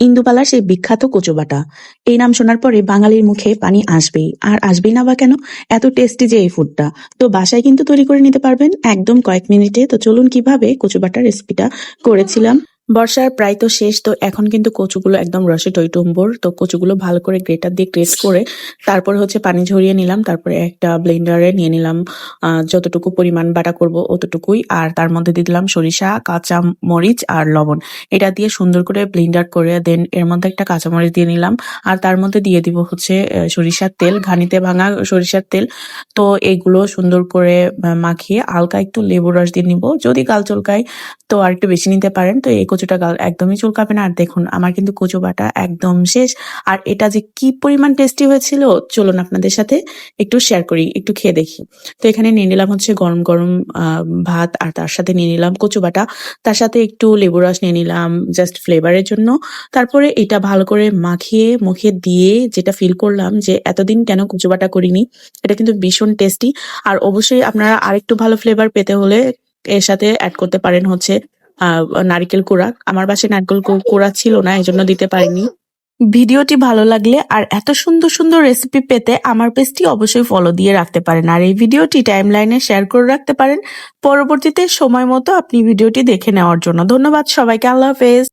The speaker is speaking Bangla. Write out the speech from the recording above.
ইন্দুবালার সেই বিখ্যাত কচুবাটা। এই নাম শোনার পরে বাঙালির মুখে পানি আসবেই। আর আসবেই না বা কেন? এত টেস্টি যে এই ফুডটা তো বাসায় কিন্তু তৈরি করে নিতে পারবেন। একদম কয়েক মিনিটে। তো চলুন কীভাবে কচুবাটার রেসিপিটা করেছিলাম। বর্ষার প্রায় তো শেষ, তো এখন কিন্তু কচুগুলো একদম রসে টইটুম্বর। তো কচুগুলো ভালো করে গ্রেটার দিয়ে গ্রেট করে তারপর হচ্ছে পানি ঝরিয়ে নিলাম, তারপরে একটা ব্লেন্ডারে নিয়ে নিলাম। যতটুকু পরিমাণ বাটা করব অতটুকুই, আর তার মধ্যে দিয়ে দিলাম সরিষা, কাঁচা মরিচ আর লবণ। এটা দিয়ে সুন্দর করে ব্লেন্ডার করে, দেন এর মধ্যে একটা কাঁচামরিচ দিয়ে নিলাম, আর তার মধ্যে দিয়ে দিব হচ্ছে সরিষার তেল, ঘানিতে ভাঙা সরিষার তেল। তো এগুলো সুন্দর করে মাখিয়ে হালকা একটু লেবুর রস দিয়ে নিব। যদি গাল চুলকায় তো আর একটু বেশি নিতে পারেন, তো এই কচুটা গাল একদমই চুলকাবে না। আর দেখুন, আমার কিন্তু কচু বাটা একদম শেষ। আর এটা যে কি পরিমাণ টেস্টি হয়েছিল, চলুন আপনাদের সাথে একটু শেয়ার করি, একটু খেয়ে দেখি। তো এখানে নিয়ে নিলাম হচ্ছে গরম গরম ভাত, আর তার সাথে নিয়ে নিলাম কচু বাটা। তার সাথে একটু লেবু রস নিয়ে নিলাম জাস্ট ফ্লেভারের জন্য। তারপরে এটা ভালো করে মাখিয়ে মুখে দিয়ে যেটা ফিল করলাম যে এতদিন কেন কচু বাটা করিনি, এটা কিন্তু ভীষণ টেস্টি আর অবশ্যই আপনারা আরেকটু ভালো ফ্লেভার পেতে হলে এর সাথে অ্যাড করতে পারেন হচ্ছে নারকেল কোড়া। আমার বাসায় নারকেল কোড়া ছিল না এই জন্য দিতে পারিনি। ভিডিওটি ভালো লাগলে আর এত সুন্দর সুন্দর রেসিপি পেতে আমার পেজটি অবশ্যই ফলো দিয়ে রাখতে পারেন। আর এই ভিডিওটি টাইম লাইনে শেয়ার করে রাখতে পারেন। পরবর্তীতে সময় মতো আপনি ভিডিওটি দেখে নেওয়ার জন্য। ধন্যবাদ সবাইকে, আল্লাহ হাফেজ।